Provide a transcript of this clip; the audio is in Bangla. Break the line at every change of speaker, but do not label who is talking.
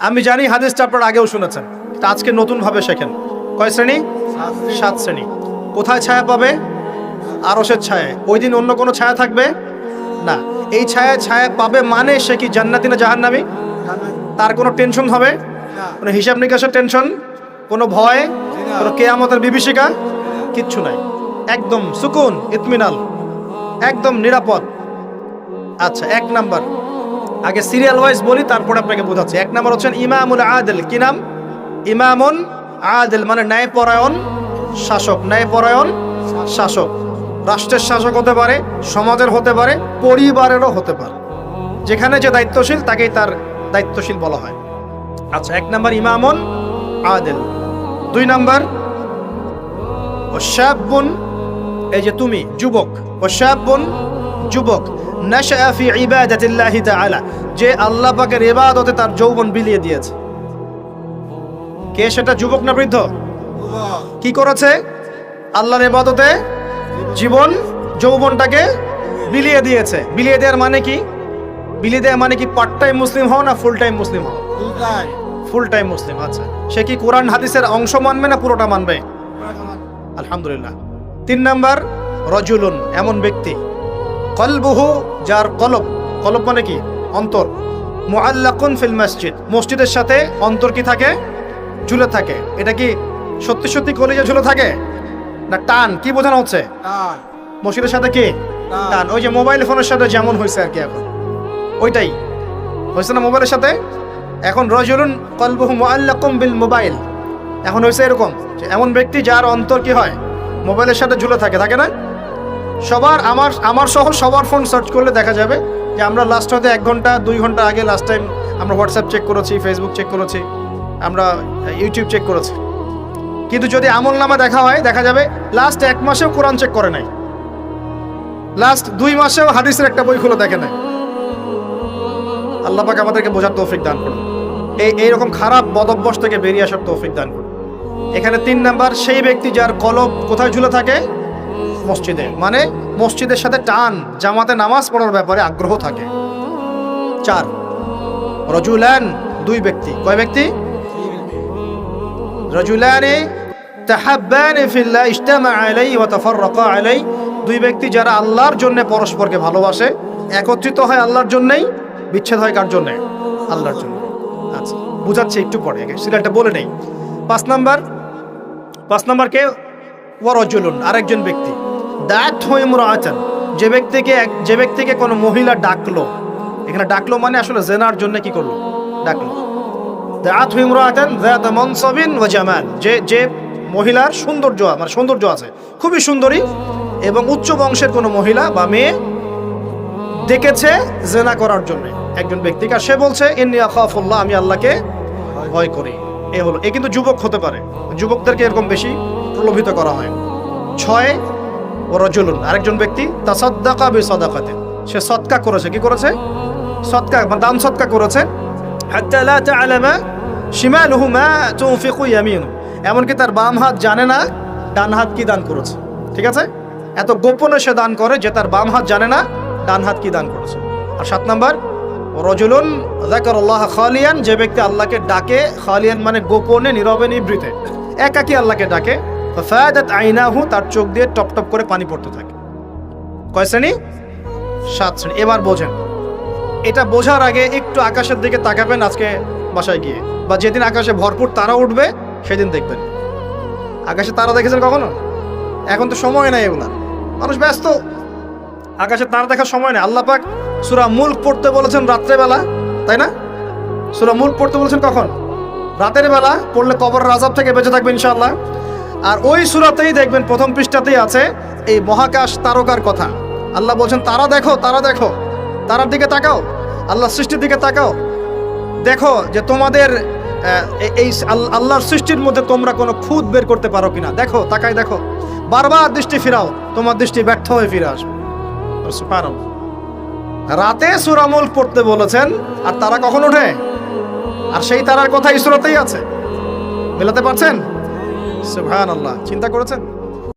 আমি জানি হাদিসটা আপনারা আগেও শুনেছেন, তা আজকে নতুনভাবে শেখেন। কয় শ্রেণি? সাত শ্রেণি। কোথায় ছায়া পাবে? আরসের ছায়া ওই দিন অন্য কোনো ছায়া থাকবে? না। এই ছায়া ছায়া পাবে মানে সে কি জান্নাতি না জাহান্নামি? তার কোনো টেনশন হবে? কোনো হিসাব নিকাশের টেনশন? কোনো ভয়? কোনো কেয়ামতের বিভীষিকা? কিচ্ছু নাই। একদম সুকুন, ইতমিনাল। একদম নিরাপদ। আচ্ছা এক নাম্বার। আগে সিরিয়াল ওয়াইজ বলি, তারপরে আপনাকে বোঝাচ্ছি। এক নাম্বার হচ্ছেন ইমামুল আদেল। কি নাম? ইমামুন আদেল মানে ন্যায়পরায়ণ শাসক। ন্যায়পরায়ণ শাসক। রাষ্ট্রের শাসক হতে পারে, সমাজের হতে পারে, পরিবারেরও হতে পারে। যেখানে যে দায়িত্বশীল, তাকেই তার দায়িত্বশীল বলা হয়। আচ্ছা এক নাম্বার ইমামুন আদেল। দুই নম্বর নাম্বার ওশাবুন, এই যে তুমি, যুবক। ও ওশাবুন, যুবক। নাশা ফি ইবাদাতিল্লাহি তাআলা। যে আল্লাহ পাকের ইবাদতে তার যৌবন বিলিয়ে দিয়েছে। কে সেটা, যুবক না বৃদ্ধ? কি করেছে? আল্লাহর ইবাদতে জীবন, যৌবনটাকে বিলিয়ে দিয়েছে। বিলিয়ে দেওয়ার মানে কি? বিলিয়ে দেওয়া মানে কি পার্ট টাইম মুসলিম হও না ফুল টাইম মুসলিম হও? ফুল টাইম মুসলিম আচ্ছা। সে কি কোরআন হাদিসের অংশ মানবে না পুরোটা মানবে? আলহামদুলিল্লাহ। তিন নাম্বার, রজুলুন, এমন ব্যক্তি। কলবহু যার কলব কলব মানে কি? অন্তর। মুআল্লাকুন ফিল মসজিদ। মসজিদের সাথে অন্তর কি থাকে? ঝুলে থাকে। এটা কি সত্যি সত্যি কলেজে ঝুলে থাকে? না টান? কি বোঝানো হচ্ছে? মসজিদের সাথে কি?
টান।
ওই যে মোবাইল ফোনের সাথে যেমন হয়েছে আর কি এখন। ওইটাই। হয়েছে না মোবাইলের সাথে? এখন রজুলুন কলবহু মুআল্লাকুম বিল মোবাইল। এখন হয়েছে এরকম এমন ব্যক্তি যার অন্তর কি হয়? মোবাইলের সাথে ঝুলে থাকে। থাকে না? সবার, আমার আমার সহ সবার ফোন সার্চ করলে দেখা যাবে যে আমরা লাস্ট হয়তো এক ঘণ্টা, দুই ঘণ্টা আগে লাস্ট টাইম আমরা হোয়াটসঅ্যাপ চেক করেছি ফেসবুক চেক করেছি, আমরা ইউটিউব চেক করেছি। কিন্তু যদি আমল নামা দেখা হয়, দেখা যাবে লাস্ট এক মাসেও কোরআন চেক করে নাই। লাস্ট দুই মাসেও হাদিসের একটা বই খুলে দেখে নাই। আল্লাহ পাক আমাদেরকে বোঝার তৌফিক দান করুন। এই এইরকম খারাপ বদভ্যাস থেকে বেরিয়ে আসার তৌফিক দান করুন। এখানে তিন নাম্বার, সেই ব্যক্তি যার কলব কোথায় ঝুলে থাকে? মসজিদে। মানে মসজিদের সাথে টান, জামাতে নামাজ পড়ার ব্যাপারে আগ্রহ থাকে। চার, রজুলান দুই ব্যক্তি। কয় ব্যক্তি? রজুলানে তাহাব্বানে ফিল্লাহ ইজতামা আলাই ওয়া তাফাররাকা আলাই দুই ব্যক্তি যারা আল্লাহর জন্য পরস্পরকে ভালোবাসে, একত্রিত হয় আল্লাহর জন্যই, বিচ্ছেদ হয় কার জন্য? আল্লাহর জন্য। আচ্ছা বুঝাচ্ছি একটু পরে সিরিয়ালটা বলে নেই। পাঁচ নাম্বার পাঁচ নাম্বার কে? ওয়ারজুলুন আরেকজন ব্যক্তি। দ্যাট হয়ে মুরাচান যে ব্যক্তিকে যে ব্যক্তিকে কোনো মহিলা ডাকলো, এখানে ডাকলো মানে আসলে জেনার জন্য কি করল? ডাকলো। দাঁত হিমরাতেন দাঁত মনসবিন ও জামাল। যে যে মহিলার সৌন্দর্য মানে সৌন্দর্য আছে, খুবই সুন্দরী এবং উচ্চ বংশের কোনো মহিলা বা মেয়ে ডেকেছে জেনা করার জন্য। একজন ব্যক্তিকে, আর সে বলছে, ইন্নি আখাফুল্লাহ, আমি আল্লাহকে ভয় করি। এ হলো। এ কিন্তু যুবক হতে পারে। যুবকদেরকে এরকম বেশি প্রলোভিত করা হয়। ছয় রজুলুন। আরেকজন ব্যক্তি, তাসাদ্দাকা বি সাদাকাতে সে সৎকা করেছে। কি করেছে? সৎকা মানে দান সৎকা করেছে। হাত্তা লা তা'লামা শিমালুহু মা তুনফিকু ইয়ামিনু এমনকি তার বাম হাত জানে না, ডান হাত কি দান করেছে। ঠিক আছে? এত গোপনে সে দান করে যে তার বাম হাত জানে না, ডান হাত কি দান করেছে। আর সাত নাম্বার রজুলুন যাকারাল্লাহ খালিয়ান, যে ব্যক্তি আল্লাহকে ডাকে, খালিয়ান মানে গোপনে, নীরবে নিভৃতে একাকি আল্লাহকে ডাকে। ফায়াদাত আইনাহু, তার চোখ দিয়ে টপ টপ করে পানি পড়তে থাকে। কয় শ্রেণি? সাত শ্রেণি। এবার বোঝেন। এটা বোঝার আগে একটু আকাশের দিকে তাকাবেন আজকে বাসায় গিয়ে। বা যেদিন আকাশে ভরপুর তারা উঠবে, সেদিন দেখবেন। আকাশে তারা দেখেছেন কখনো? এখন তো সময় নাই এগুলা মানুষ ব্যস্ত। আকাশে তারা দেখার সময় নেই। আল্লাহ পাক সুরা মুল্ক পড়তে বলেছেন রাত্রেবেলা তাই না? সুরা মুল্ক পড়তে বলেছেন কখন? রাতের বেলা পড়লে কবর রাজাব থেকে বেঁচে থাকবে ইনশাআল্লাহ। আর ওই সুরাতেই দেখবেন প্রথম পৃষ্ঠাতেই আছে এই মহাকাশ তারকার কথা। আল্লাহ বলছেন, তারা দেখো তারা দেখো, তারার দিকে তাকাও আল্লাহ সৃষ্টির দিকে তাকাও। দেখো যে তোমাদের এই আল- আল্লাহর সৃষ্টির মধ্যে তোমরা কোনো খুদ বের করতে পারো কিনা। দেখো তাকাই দেখো। বারবার দৃষ্টি ফিরাও, তোমার দৃষ্টি ব্যর্থ হয়ে ফিরে আসবে। রাতে সুরামুল পড়তে বলেছেন, আর তারা কখন ওঠে? আর সেই তারার কথা ইসরতেই আছে। মেলাতে পারছেন? সুবহান আল্লাহ চিন্তা করেছেন?